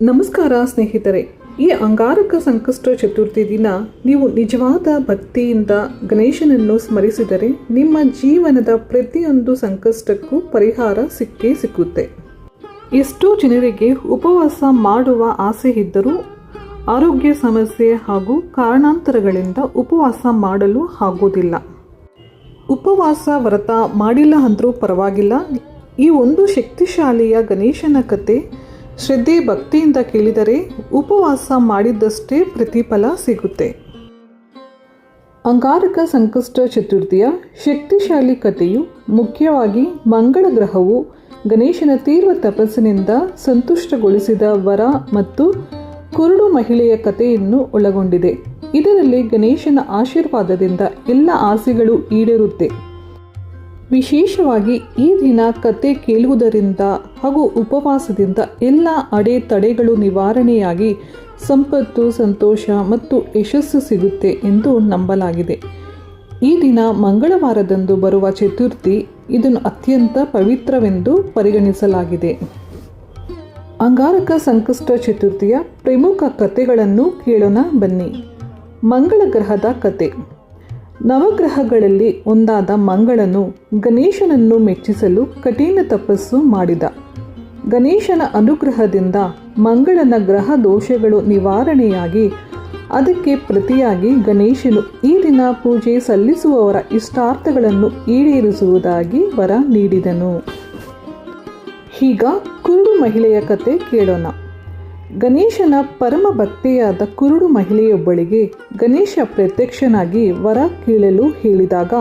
ನಮಸ್ಕಾರ ಸ್ನೇಹಿತರೆ, ಈ ಅಂಗಾರಕ ಸಂಕಷ್ಟ ಚತುರ್ಥಿ ದಿನ ನೀವು ನಿಜವಾದ ಭಕ್ತಿಯಿಂದ ಗಣೇಶನನ್ನು ಸ್ಮರಿಸಿದರೆ ನಿಮ್ಮ ಜೀವನದ ಪ್ರತಿಯೊಂದು ಸಂಕಷ್ಟಕ್ಕೂ ಪರಿಹಾರ ಸಿಕ್ಕೇ ಸಿಕ್ಕುತ್ತೆ. ಎಷ್ಟೋ ಜನರಿಗೆ ಉಪವಾಸ ಮಾಡುವ ಆಸೆ ಇದ್ದರೂ ಆರೋಗ್ಯ ಸಮಸ್ಯೆ ಹಾಗೂ ಕಾರಣಾಂತರಗಳಿಂದ ಉಪವಾಸ ಮಾಡಲು ಆಗೋದಿಲ್ಲ. ಉಪವಾಸ ವ್ರತ ಮಾಡಿಲ್ಲ ಅಂದರೂ ಪರವಾಗಿಲ್ಲ. ಈ ಒಂದು ಶಕ್ತಿಶಾಲಿಯ ಗಣೇಶನ ಕತೆ ಶ್ರದ್ಧೆ ಭಕ್ತಿಯಿಂದ ಕೇಳಿದರೆ ಉಪವಾಸ ಮಾಡಿದ್ದಷ್ಟೇ ಪ್ರತಿಫಲ ಸಿಗುತ್ತೆ. ಅಂಗಾರಕ ಸಂಕಷ್ಟ ಚತುರ್ಥಿಯ ಶಕ್ತಿಶಾಲಿ ಕಥೆಯು ಮುಖ್ಯವಾಗಿ ಮಂಗಳ ಗ್ರಹವು ಗಣೇಶನ ತೀವ್ರ ತಪಸ್ಸಿನಿಂದ ಸಂತುಷ್ಟಗೊಳಿಸಿದ ವರ ಮತ್ತು ಕುರುಡು ಮಹಿಳೆಯ ಕಥೆಯನ್ನು ಒಳಗೊಂಡಿದೆ. ಇದರಲ್ಲಿ ಗಣೇಶನ ಆಶೀರ್ವಾದದಿಂದ ಎಲ್ಲ ಆಸೆಗಳು ಈಡೇರುತ್ತೆ. ವಿಶೇಷವಾಗಿ ಈ ದಿನ ಕತೆ ಕೇಳುವುದರಿಂದ ಹಾಗೂ ಉಪವಾಸದಿಂದ ಎಲ್ಲ ಅಡೆತಡೆಗಳು ನಿವಾರಣೆಯಾಗಿ ಸಂಪತ್ತು, ಸಂತೋಷ ಮತ್ತು ಯಶಸ್ಸು ಸಿಗುತ್ತೆ ಎಂದು ನಂಬಲಾಗಿದೆ. ಈ ದಿನ ಮಂಗಳವಾರದಂದು ಬರುವ ಚತುರ್ಥಿ ಇದನ್ನು ಅತ್ಯಂತ ಪವಿತ್ರವೆಂದು ಪರಿಗಣಿಸಲಾಗಿದೆ. ಅಂಗಾರಕ ಸಂಕಷ್ಟ ಚತುರ್ಥಿಯ ಪ್ರಮುಖ ಕಥೆಗಳನ್ನು ಕೇಳೋಣ ಬನ್ನಿ. ಮಂಗಳ ಗ್ರಹದ ಕತೆ. ನವಗ್ರಹಗಳಲ್ಲಿ ಒಂದಾದ ಮಂಗಳನು ಗಣೇಶನನ್ನು ಮೆಚ್ಚಿಸಲು ಕಠಿಣ ತಪಸ್ಸು ಮಾಡಿದ. ಗಣೇಶನ ಅನುಗ್ರಹದಿಂದ ಮಂಗಳನ ಗ್ರಹ ದೋಷಗಳು ನಿವಾರಣೆಯಾಗಿ ಅದಕ್ಕೆ ಪ್ರತಿಯಾಗಿ ಗಣೇಶನು ಈ ದಿನ ಪೂಜೆ ಸಲ್ಲಿಸುವವರ ಇಷ್ಟಾರ್ಥಗಳನ್ನು ಈಡೇರಿಸುವುದಾಗಿ ವರ ನೀಡಿದನು. ಈಗ ಕುರುಡು ಮಹಿಳೆಯ ಕತೆ ಕೇಳೋಣ. ಗಣೇಶನ ಪರಮ ಭಕ್ತೆಯಾದ ಕುರುಡು ಮಹಿಳೆಯೊಬ್ಬಳಿಗೆ ಗಣೇಶ ಪ್ರತ್ಯಕ್ಷನಾಗಿ ವರ ಕೇಳಲು ಹೇಳಿದಾಗ,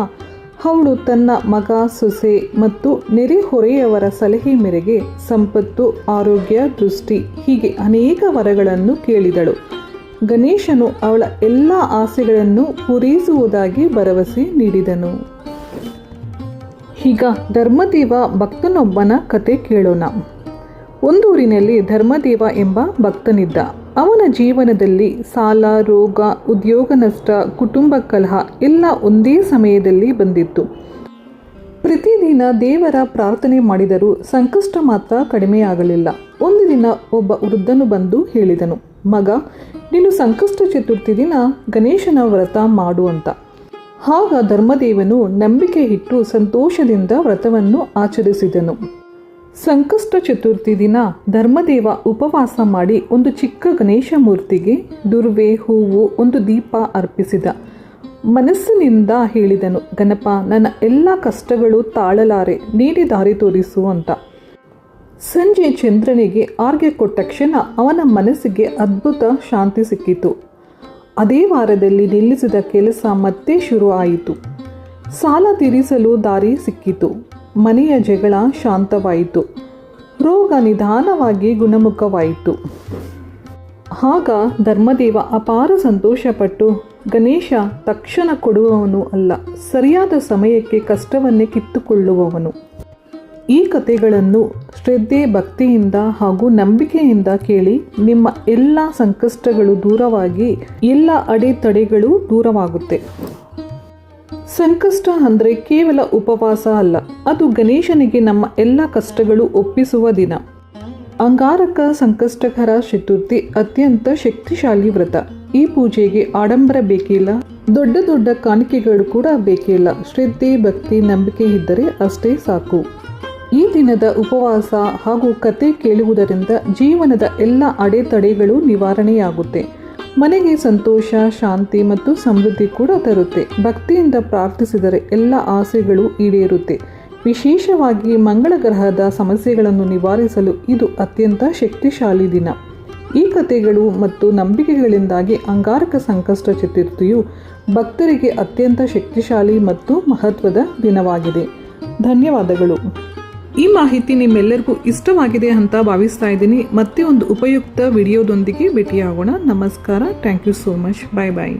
ಅವಳು ತನ್ನ ಮಗ ಸೊಸೆ ಮತ್ತು ನೆರೆಹೊರೆಯವರ ಸಲಹೆ ಮೇರೆಗೆ ಸಂಪತ್ತು, ಆರೋಗ್ಯ, ದೃಷ್ಟಿ ಹೀಗೆ ಅನೇಕ ವರಗಳನ್ನು ಕೇಳಿದಳು. ಗಣೇಶನು ಅವಳ ಎಲ್ಲ ಆಸೆಗಳನ್ನು ಪೂರೈಸುವುದಾಗಿ ಭರವಸೆ ನೀಡಿದನು. ಈಗ ಧರ್ಮದೇವ ಭಕ್ತನೊಬ್ಬನ ಕತೆ ಕೇಳೋಣ. ಒಂದೂರಿನಲ್ಲಿ ಧರ್ಮದೇವ ಎಂಬ ಭಕ್ತನಿದ್ದ. ಅವನ ಜೀವನದಲ್ಲಿ ಸಾಲ, ರೋಗ, ಉದ್ಯೋಗ ನಷ್ಟ, ಕುಟುಂಬ ಕಲಹ ಎಲ್ಲ ಒಂದೇ ಸಮಯದಲ್ಲಿ ಬಂದಿತ್ತು. ಪ್ರತಿದಿನ ದೇವರ ಪ್ರಾರ್ಥನೆ ಮಾಡಿದರೂ ಸಂಕಷ್ಟ ಮಾತ್ರ ಕಡಿಮೆಯಾಗಲಿಲ್ಲ. ಒಂದು ದಿನ ಒಬ್ಬ ವೃದ್ಧನು ಬಂದು ಹೇಳಿದನು, ಮಗ, ನೀನು ಸಂಕಷ್ಟ ಚತುರ್ಥಿ ದಿನ ಗಣೇಶನ ವ್ರತ ಮಾಡು ಅಂತ. ಆಗ ಧರ್ಮದೇವನು ನಂಬಿಕೆ ಇಟ್ಟು ಸಂತೋಷದಿಂದ ವ್ರತವನ್ನು ಆಚರಿಸಿದನು. ಸಂಕಷ್ಟ ಚತುರ್ಥಿ ದಿನ ಧರ್ಮದೇವ ಉಪವಾಸ ಮಾಡಿ ಒಂದು ಚಿಕ್ಕ ಗಣೇಶ ಮೂರ್ತಿಗೆ ದುರ್ವೆ, ಹೂವು, ಒಂದು ದೀಪ ಅರ್ಪಿಸಿದ. ಮನಸ್ಸಿನಿಂದ ಹೇಳಿದನು, ಗಣಪ, ನನ್ನ ಎಲ್ಲ ಕಷ್ಟಗಳು ತಾಳಲಾರೆ ನೀಡಿ ದಾರಿ ತೋರಿಸು ಅಂತ. ಸಂಜೆ ಚಂದ್ರನಿಗೆ ಆರ್ಗೆ ಕೊಟ್ಟ ಕ್ಷಣ ಅವನ ಮನಸ್ಸಿಗೆ ಅದ್ಭುತ ಶಾಂತಿ ಸಿಕ್ಕಿತು. ಅದೇ ವಾರದಲ್ಲಿ ನಿಲ್ಲಿಸಿದ ಕೆಲಸ ಮತ್ತೆ ಶುರು ಆಯಿತು ಸಾಲ ತೀರಿಸಲು ದಾರಿ ಸಿಕ್ಕಿತು. ಮನೆಯ ಜಗಳ ಶಾಂತವಾಯಿತು. ರೋಗ ನಿಧಾನವಾಗಿ ಗುಣಮುಖವಾಯಿತು. ಆಗ ಧರ್ಮದೇವ ಅಪಾರ ಸಂತೋಷಪಟ್ಟು, ಗಣೇಶ, ತಕ್ಷಣ ಕೊಡುವವನು ಅಲ್ಲ, ಸರಿಯಾದ ಸಮಯಕ್ಕೆ ಕಷ್ಟವನ್ನೇ ಕಿತ್ತುಕೊಳ್ಳುವವನು. ಈ ಕಥೆಗಳನ್ನು ಶ್ರದ್ಧೆ, ಭಕ್ತಿಯಿಂದ ಹಾಗೂ ನಂಬಿಕೆಯಿಂದ ಕೇಳಿ ನಿಮ್ಮ ಎಲ್ಲ ಸಂಕಷ್ಟಗಳು ದೂರವಾಗಿ, ಎಲ್ಲ ಅಡೆತಡೆಗಳು ದೂರವಾಗುತ್ತೆ. ಸಂಕಷ್ಟ ಅಂದರೆ ಕೇವಲ ಉಪವಾಸ ಅಲ್ಲ, ಅದು ಗಣೇಶನಿಗೆ ನಮ್ಮ ಎಲ್ಲ ಕಷ್ಟಗಳು ಒಪ್ಪಿಸುವ ದಿನ. ಅಂಗಾರಕ ಸಂಕಷ್ಟಕರ ಚತುರ್ಥಿ ಅತ್ಯಂತ ಶಕ್ತಿಶಾಲಿ ವ್ರತ. ಈ ಪೂಜೆಗೆ ಆಡಂಬರ ಬೇಕಿಲ್ಲ, ದೊಡ್ಡ ದೊಡ್ಡ ಕಾಣಿಕೆಗಳು ಕೂಡ ಬೇಕಿಲ್ಲ, ಶ್ರದ್ಧೆ, ಭಕ್ತಿ, ನಂಬಿಕೆ ಇದ್ದರೆ ಅಷ್ಟೇ ಸಾಕು. ಈ ದಿನದ ಉಪವಾಸ ಹಾಗೂ ಕತೆ ಕೇಳುವುದರಿಂದ ಜೀವನದ ಎಲ್ಲ ಅಡೆತಡೆಗಳು ನಿವಾರಣೆಯಾಗುತ್ತೆ. ಮನೆಗೆ ಸಂತೋಷ, ಶಾಂತಿ ಮತ್ತು ಸಮೃದ್ಧಿ ಕೂಡ ತರುತ್ತೆ. ಭಕ್ತಿಯಿಂದ ಪ್ರಾರ್ಥಿಸಿದರೆ ಎಲ್ಲ ಆಸೆಗಳು ಈಡೇರುತ್ತೆ. ವಿಶೇಷವಾಗಿ ಮಂಗಳ ಗ್ರಹದ ಸಮಸ್ಯೆಗಳನ್ನು ನಿವಾರಿಸಲು ಇದು ಅತ್ಯಂತ ಶಕ್ತಿಶಾಲಿ ದಿನ. ಈ ಕಥೆಗಳು ಮತ್ತು ನಂಬಿಕೆಗಳಿಂದಾಗಿ ಅಂಗಾರಕ ಸಂಕಷ್ಟ ಚತುರ್ಥಿಯು ಭಕ್ತರಿಗೆ ಅತ್ಯಂತ ಶಕ್ತಿಶಾಲಿ ಮತ್ತು ಮಹತ್ವದ ದಿನವಾಗಿದೆ. ಧನ್ಯವಾದಗಳು. ಈ ಮಾಹಿತಿ ನಿಮ್ಮೆಲ್ಲರಿಗೂ ಇಷ್ಟವಾಗಿದೆ ಅಂತ ಭಾವಿಸ್ತಾ ಇದ್ದೀನಿ. ಮತ್ತೆ ಒಂದು ಉಪಯುಕ್ತ ವಿಡಿಯೋದೊಂದಿಗೆ ಭೇಟಿಯಾಗೋಣ. ನಮಸ್ಕಾರ. Thank you so much bye bye